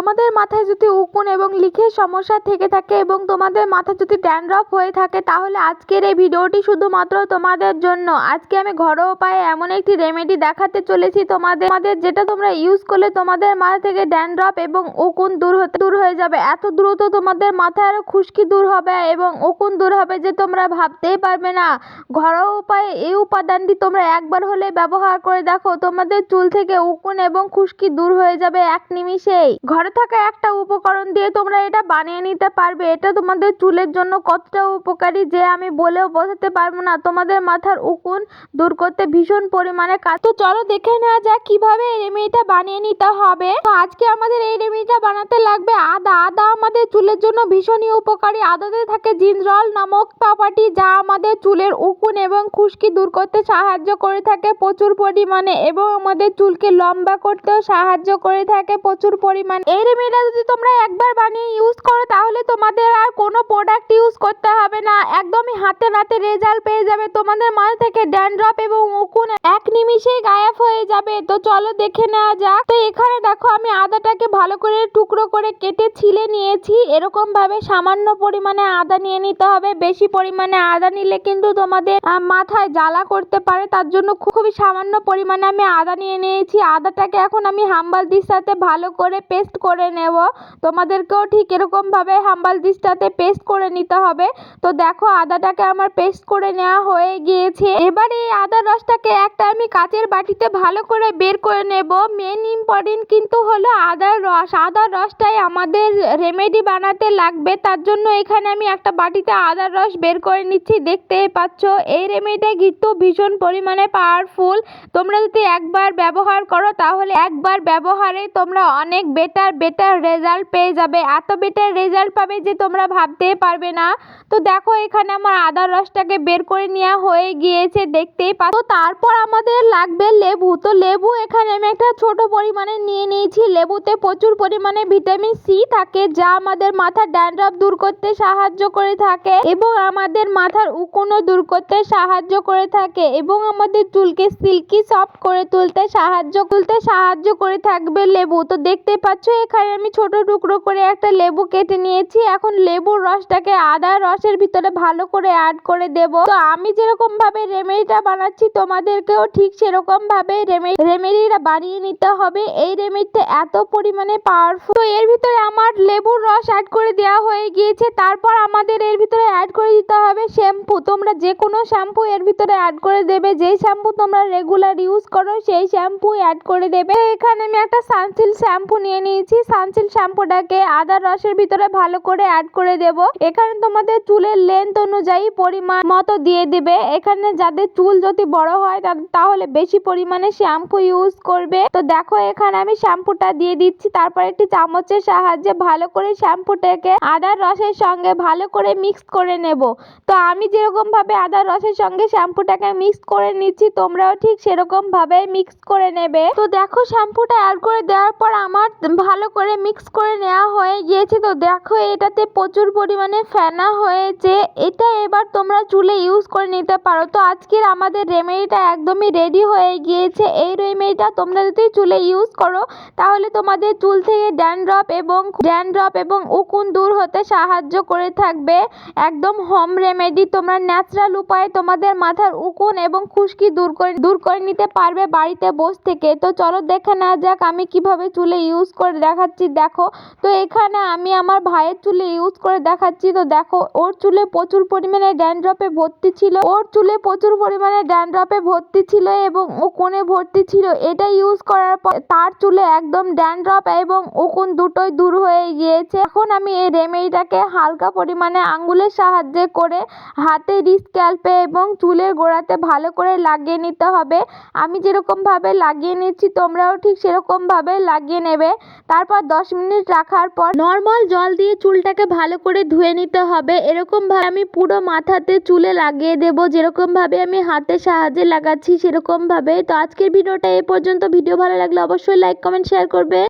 তোমাদের মাথায় যদি উকুন এবং লিখের সমস্যা থেকে থাকে এবং তোমাদের মাথায় যদি ড্যান্ড্রফ হয়ে থাকে, তাহলে আজকের এই ভিডিওটি শুধুমাত্র তোমাদের জন্য। আজকে আমি ঘরোয়া উপায়ে এমন একটি রেমেডি দেখাতে চলেছি তোমাদের তোমাদের যেটা তোমরা ইউজ করলে তোমাদের মাথা থেকে ড্যান্ড্রফ এবং উকুন দূর হতে, দূর হয়ে যাবে। এত দ্রুত তোমাদের মাথায় আরও খুশকি দূর হবে এবং উকুন দূর হবে যে তোমরা ভাবতেই পারবে না। ঘরোয়া উপায়ে এই উপাদানটি তোমরা একবার হলে ব্যবহার করে দেখো, তোমাদের চুল থেকে উকুন এবং খুশকি দূর হয়ে যাবে এক নিমিষেই। ঘরে থাকা একটা উপকরণ দিয়ে তোমরা এটা বানিয়ে নিতে পারবে। এটা তোমাদের চুলের জন্য কতটা উপকারী যে আমি বলেও বোঝাতে পারব না। তোমাদের মাথার উকুন দূর করতে ভীষণ পরিমাণে কাজ তো চলো দেখে নেওয়া যাক কীভাবে এই বানিয়ে নিতে হবে। তো আজকে আমাদের এই রেমেডিটা বানাতে লাগবে আদা। আদা আমাদের চুলের জন্য ভীষণই উপকারী। আদাতে থাকে জিঞ্জরল নামক পাপাটি যা আমাদের চুলের উকুন এবং খুশকি দূর করতে সাহায্য করে থাকে প্রচুর পরিমাণে এবং আমাদের চুলকে লম্বা করতেও সাহায্য করে থাকে প্রচুর পরিমাণে। এই যদি তোমরা একবার বানিয়ে ইউজ করো, তাহলে তোমাদের আর কোনো প্রোডাক্ট ইউজ করতে হবে না। একদমই হাতে নাতে রেজাল্ট পেয়ে যাবে। তোমাদের মাথা থেকে ড্যান্ড্রফ এবং উকুন এক নিমিষেই গায়েব হয়ে যাবে। তো চলো দেখে নেওয়া যাক। তো এখানে দেখো, আমি আদাটাকে ভালো করে টুকরো করে কেটে ছিলে নিয়েছি। এরকম ভাবে সামান্য পরিমাণে আদা নিয়ে নিতে হবে। বেশি পরিমাণে আদা নিলে কিন্তু তোমাদের মাথায় জ্বালা করতে পারে। তার জন্য খুবই সামান্য পরিমাণে আমি আদা নিয়ে নিয়েছি। আদাটাকে এখন আমি হাম্বালদির সাথে ভালো করে পেস্ট করে নেব। তোমাদেরকেও ঠিক এরকম ভাবে হাম্বালদির সাথে পেস্ট করে নিতে হবে। তো দেখো আদাটাকে আমার পেস্ট করে নেওয়া হয়ে গিয়েছে। এবার এই আদার রসটাকে একটা আমি কাচের বাটিতে ভালো করে বের করে নেব। মেন ইম্পর্টেন্ট কিন্তু হলো আদার রস। আদার রসটাই আমাদের রেমেডি বানাতে লাগবে। তার জন্য এখানে আমি একটা বাটিতে আদার রস বের করে নিচ্ছি। দেখতেই পাচ্ছ, এই রেমেডিটা কিন্তু ভীষণ পরিমাণে পাওয়ারফুল তোমরা যদি একবার ব্যবহার করো তাহলে একবার ব্যবহারে তোমরা অনেক বেটার বেটার রেজাল্ট পেয়ে যাবে। এত বেটার রেজাল্ট পাবে যে তোমরা ভাবতে পারবে না। তো দেখো, এখানে আমার আদার রসটাকে বের করে নেওয়া হয়ে গিয়েছে, দেখতেই পাচ্ছ। তো তারপর আমাদের লাগবে লেবু। তো লেবু এখানে আমি একটা ছোট পরিমাণে নিয়ে নিয়েছি। লেবুতে প্রচুর পরিমাণে ভিটামিন সি থাকে, যা আমাদের মাথার ড্যান্ড্রফ দূর করতে সাহায্য করে থাকে এবং আমাদের মাথার উকুনও দূর করতে সাহায্য করে থাকে এবং আমাদের চুলকে সিল্কি সফট করে তুলতে সাহায্য তুলতে সাহায্য করে থাকবে লেবু। তো দেখতে পাচ্ছ এখানে আমি ছোট টুকরো করে একটা লেবু কেটে নিয়েছি। এখন লেবুর রসটাকে আদার রসের ভিতরে ভালো করে অ্যাড করে দেব। তো আমি যেরকম ভাবে রেমেডিটা বানাচ্ছি, তোমাদেরকেও ঠিক সেরকম ভাবে রেমেডিটা বানিয়ে নিতে হবে। এই রেমেডিটা এত পরিমাণে পাওয়ারফুল তো এর ভিতরে আমার লেবুর রস অ্যাড করে দেওয়া হয়ে গিয়েছে। তারপর আমাদের এর ভিতরে অ্যাড করে দিতে হবে শ্যাম্পু তোমরা যে কোনো শ্যাম্পু এর ভিতরে অ্যাড করে দেবে। যেই শ্যাম্পু তোমরা রেগুলার ইউজ করো, সেই শ্যাম্পু অ্যাড করে দেবে। এখানে আমি একটা সানসিল্ক শ্যাম্পু নিয়ে নিয়েছি। সানসিল্ক শ্যাম্পুটাকে আদার রসের ভিতরে ভালো করে অ্যাড করে দেব। এখানে তোমাদের চুলের লেন্থ অনুযায়ী পরিমাণ মতো দিয়ে দিবে। এখানে যাদের চুল যদি বড় হয় তাহলে বেশি পরিমাণে শ্যাম্পু ইউজ করবে। তো দেখো, এখানে আমি শ্যাম্পুটা দিয়ে দিচ্ছি। তারপর একটি চামচের সাহায্যে ভালো করে শ্যাম্পুটাকে আদার রসের সঙ্গে ভালো করে মিক্স করে নেব। তো আমি যেরকম ভাবে আদার রসের সঙ্গে শ্যাম্পুটাকে মিক্স করে নিচ্ছি, তোমরাও ঠিক সেরকম ভাবে মিক্স করে নেবে। তো দেখো, শ্যাম্পুটা অ্যাড করে দেওয়ার পর আমার ভালো করে মিক্স করে নেওয়া হয়ে গিয়েছে। তো দেখো, এটাতে প্রচুর পরিমাণে ফেনা হয়েছে। এটা এবার তোমরা চুলে ইউজ করে নিতে পারো। তো আজকের আমাদের রেমেডিটা একদমই রেডি হয়ে গিয়েছে। এই রেমেডিটা তোমরা যদি চুলে ইউজ করো, তাহলে তোমাদের চুল থেকে ড্যান্ড্রফ এবং ড্যান্ড্রফ এবং উকুন দূর হতে সাহায্য করে থাকবে। একদম হোম রেমেডি তোমরা ন্যাচারাল উপায়ে তোমাদের মাথার উকুন এবং খুশকি দূর করে দূর করে নিতে পারবে বাড়িতে বসে থেকে। তো চলো, দেখে নেওয়া যাক আমি কীভাবে চুলে ইউজ করে দেখাচ্ছি, দেখো। তো এখানে আমি আমার ভাইয়ের চুলে ইউজ করে দেখাচ্ছি। তো দেখো, ওর চুলে প্রচুর পরিমাণে ড্যান্ড্রফে ভর্তি ছিল। ওর চুলে প্রচুর পরিমাণে ড্যান্ড্রফে ভর্তি ছিল এবং উকুনে ভর্তি ছিল। এটা ইউজ করার পর তার চুলে একদম ড্যান্ড্রফ এবং উকুন দুটোই দূর হয়ে গিয়েছে। এখন আমি এই রেমেডিটাকে হালকা পরিমাণে আঙ্গুলের সাহায্যে করে হাতের স্ক্যাল্পে এবং চুলের গোড়াতে ভালো করে লাগিয়ে নিতে হবে। আমি যেরকমভাবে লাগিয়ে নিচ্ছি, তোমরাও ঠিক সেরকমভাবে লাগিয়ে নেবে। তারপর দশ মিনিট রাখার পর নর্মাল জল দিয়ে চুলটাকে ভালো করে ধুয়ে নিতে হবে। এরকম ভাবে আমি পুরো মাথাতে চুলে লাগিয়ে দেব। যেরকমভাবে আমি হাতের সাহায্যে লাগাচ্ছি, সেরকম ভাবে তো আজকের ভিডিওটা এ পর্যন্ত। ভিডিও ভালো লাগলে অবশ্যই লাইক কমেন্ট শেয়ার করবে।